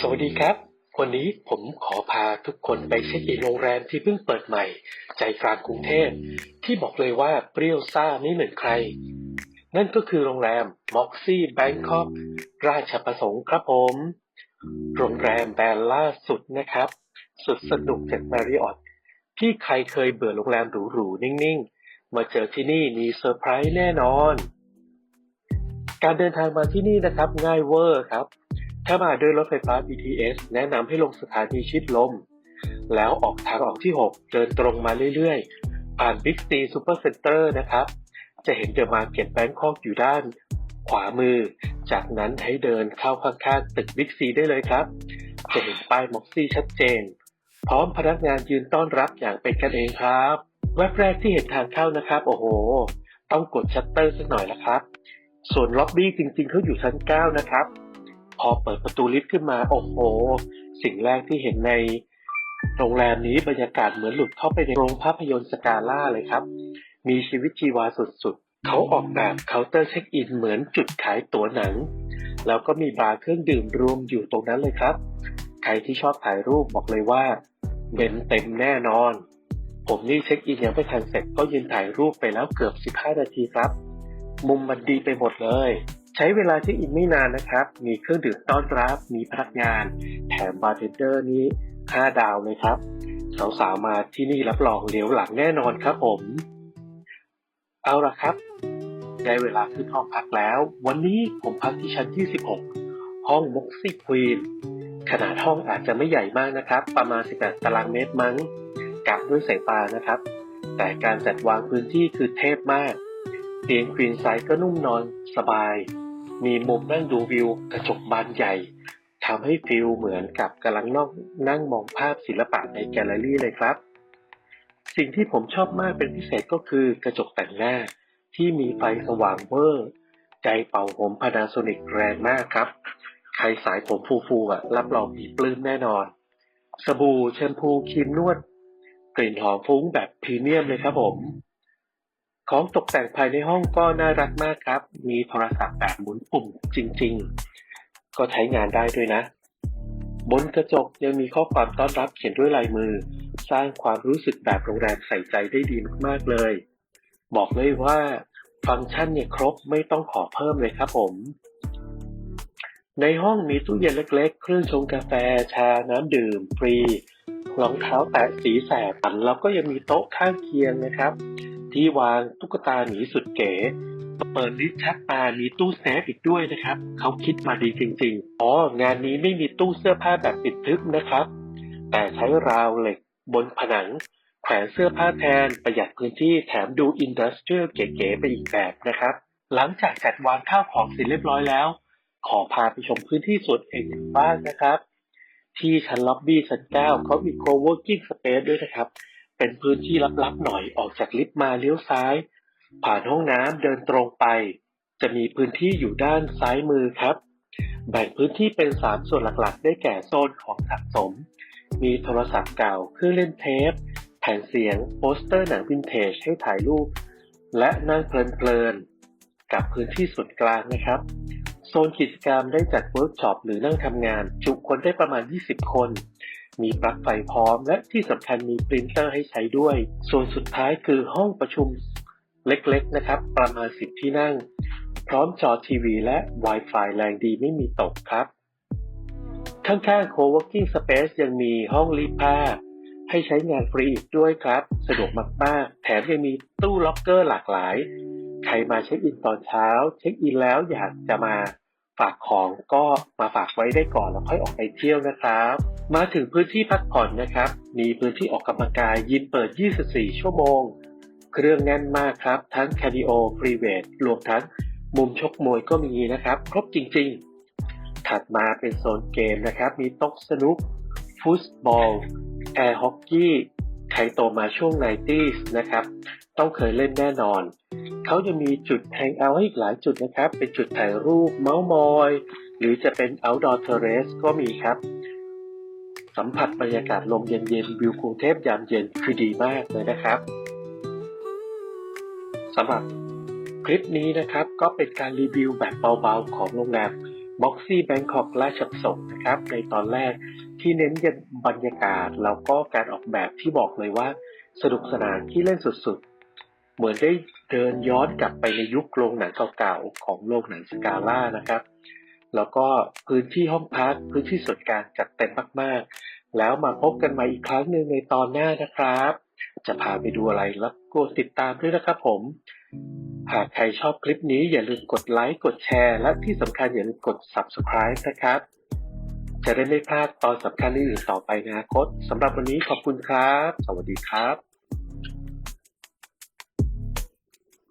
สวัสดีครับ วันนี้ผมขอพาทุกคนไปเช็คอินโรงแรมที่เพิ่งเปิดใหม่ ใจกลางกรุงเทพ ที่บอกเลยว่าเปรี้ยวซ่าไม่เหมือนใคร นั่นก็คือโรงแรม Moxie Bangkok ราชประสงค์ครับผม โรงแรมแบรนด์ล่าสุดนะครับ สุดสนุกจาก Marriott ที่ใครเคยเบื่อโรงแรมหรูๆนิ่งๆ มาเจอที่นี่มีเซอร์ไพรส์แน่นอน การเดินทางมาที่นี่นะครับง่ายเวอร์ครับ ถ้ามาด้วยรถไฟฟ้า BTS แนะนำให้ลงสถานีชิดลม แล้วออกทางออกที่ 6 เดินตรงมาเรื่อยๆ ผ่าน Big C Super Center นเตอร์นะครับ จะเห็นเดอะมาร์เก็ตแบงคอกอยู่ด้าน ขวามือ จากนั้นให้เดินเข้าข้างๆตึก Big C ได้เลยครับ จะเห็นป้ายม็อกซี่ชัดเจน พร้อมพนักงานยืนต้อนรับอย่างเป็นกันเองครับแวบแรกที่เห็นทางเข้านะครับ โอ้โห ต้องกดชัตเตอร์สักหน่อยละครับ ส่วนล็อบบี้จริงๆเขาอยู่ชั้น 9 นะครับ พอเปิดประตูลิฟต์ขึ้นมา โอ้โห สิ่งแรกที่เห็นในโรงแรมนี้บรรยากาศเหมือนหลุดเข้าไปในโรงภาพยนตร์สกาล่าเลยครับ มีชีวิตชีวาสุดๆ เขาออกแบบเคาน์เตอร์เช็คอินเหมือนจุดขายตั๋วหนัง แล้วก็มีบาร์เครื่องดื่มรวมอยู่ตรงนั้นเลยครับ ใครที่ชอบถ่ายรูปบอกเลยว่าเบนเต็มแน่นอน ผมนี่เช็คอินยังไม่ทันเสร็จก็ยืนถ่ายรูปไปแล้วเกือบ 15 นาทีครับ มุมมันดีไปหมดเลย ใช้เวลาเช็คอินไม่นานนะครับ มีเครื่องดื่มต้อนรับ มีพนักงาน แถมบาร์เทนเดอร์นี้ 5 ดาวเลยครับ สาวๆมาที่นี่รับรองเหลียวหลังแน่นอนครับผม เอาละครับ ได้เวลาขึ้นห้องพักแล้ว วันนี้ผมพักที่ชั้นที่16ห้องม็อกซี่ควีนขนาดห้องอาจจะไม่ใหญ่มากนะครับ ประมาณ 18 ตารางเมตรมั้งกับด้วยสายตานะครับ แต่การจัดวางพื้นที่คือเทพมาก เตียงควีนไซส์ก็นุ่มนอนสบาย มีมุมนั่งดูวิวกระจกบานใหญ่ทำให้ฟิลเหมือนกับกำลังนอกนั่งมองภาพศิลปะในแกลเลอรี่เลยครับ สิ่งที่ผมชอบมากเป็นพิเศษก็คือกระจกแต่งหน้าที่มีไฟสว่างเวอร์ ใจเป่าผมพานาโซนิกแรงมากครับ ใครสายผมฟูๆอะ รับรองมีปลื้มแน่นอน สบู่แชมพูครีมนวด กลิ่นหอมฟุ้งแบบพรีเมียมเลยครับผม ของตกแต่งภายในห้องก็น่ารักมากครับ มีโทรศัพท์แบบหมุนปุ่มจริง ๆ ก็ใช้งานได้ด้วยนะ บนกระจกยังมีข้อความต้อนรับเขียนด้วยลายมือ สร้างความรู้สึกแบบโรงแรมใส่ใจได้ดีมากๆเลย บอกเลยว่าฟังก์ชันเนี่ยครบไม่ต้องขอเพิ่มเลยครับผม ในห้องมีตู้เย็นเล็กๆ เครื่องชงกาแฟ ชา น้ำดื่ม ฟรี รองเท้าแตะสีแสบแล้วก็ยังมีโต๊ะข้างเคียงนะครับ ที่วางตุ๊กตาหมีสุดเก๋ เปิดลิ้นชักตามีตู้เซฟอีกด้วยนะครับ เขาคิดมาดีจริง ๆ อ๋อ งานนี้ไม่มีตู้เสื้อผ้าแบบปิดทึบนะครับ แต่ใช้ราวเหล็กบนผนังแขวนเสื้อผ้าแทนประหยัดพื้นที่แถมดูอินดัสเทรียลเก๋ๆไปอีกแบบนะครับ หลังจากจัดวางข้าวของเสร็จเรียบร้อยแล้ว ขอพาไปชมพื้นที่ส่วนเอกบ้างนะครับ ที่ชั้นล็อบบี้ชั้นเก้าเขามี co-working space ด้วยนะครับ เป็นพื้นที่ลับๆหน่อยออกจากลิฟต์มาเลี้ยวซ้าย ผ่านห้องน้ำเดินตรงไป จะมีพื้นที่อยู่ด้านซ้ายมือครับ แบ่งพื้นที่เป็น 3 ส่วนหลักๆ ได้แก่โซนของสะสม มีโทรศัพท์เก่าเครื่องเล่นเทป แผ่นเสียง โปสเตอร์หนังวินเทจให้ถ่ายรูป และนั่งเพลินๆกับพื้นที่ส่วนกลางนะครับโซนกิจกรรมได้จัดเวิร์กช็อปหรือนั่งทำงาน จุคนได้ประมาณ 20 คน มีปลั๊กไฟพร้อม และที่สำคัญมีปรินเตอร์ให้ใช้ด้วย ส่วนสุดท้ายคือห้องประชุมเล็กๆนะครับ ประมาณ 10 ที่นั่ง พร้อมจอทีวีและ Wi-Fi แรงดีไม่มีตกครับ ข้างๆ Co-working Space ยังมีห้องรีดผ้า ให้ใช้งานฟรีอีกด้วยครับ สะดวกมากๆ แถมยังมีตู้ล็อกเกอร์หลากหลาย ใครมาเช็คอินตอนเช้า เช็คอินแล้วอยากจะมาฝากของก็มาฝากไว้ได้ก่อนแล้วค่อยออกไปเที่ยวนะครับ มาถึงพื้นที่พักผ่อนนะครับ มีพื้นที่ออกกำลังกายยิมเปิด 24 ชั่วโมง เครื่องแน่นมากครับ ทั้งคาร์ดิโอฟรีเวทรวมทั้งมุมชกมวยก็มีนะครับ ครบจริงๆ ถัดมาเป็นโซนเกมนะครับ มีโต๊ะสนุก ฟุตบอล แอร์ฮอกกี้ ใครโตมาช่วง 90s นะครับ ต้องเคยเล่นแน่นอน เขาจะมีจุดแฮงเอาท์ให้อีกหลายจุดนะครับ เป็นจุดถ่ายรูปเมาส์มอย หรือจะเป็น outdoor terrace ก็มีครับ สัมผัสบรรยากาศลมเย็นๆวิวกรุงเทพยามเย็นคือดีมากเลยนะครับสำหรับคลิปนี้นะครับก็เป็นการรีวิวแบบเบาๆของโรงแรมบ็อกซี่แบงคอกราชประสงค์นะครับในตอนแรกที่เน้นบรรยากาศแล้วก็การออกแบบที่บอกเลยว่า สนุกสนานที่เล่นสุดๆ เหมือนได้เดินย้อนกลับไปในยุคโรงหนังเก่าๆ ของโรงหนังสกาล่านะครับ แล้วก็พื้นที่ห้องพักพื้นที่ส่วนกลางจัดเต็มมากๆ แล้วมาพบกันใหม่อีกครั้งหนึ่งในตอนหน้านะครับ จะพาไปดูอะไรแล้วกดติดตามด้วยนะครับผม หากใครชอบคลิปนี้อย่าลืมกดไลค์กดแชร์ และที่สำคัญอย่าลืมกด subscribe นะครับ จะได้ไม่พลาดตอนสำคัญอื่นๆต่อไปในอนาคตสำหรับวันนี้ขอบคุณครับ สวัสดีครับ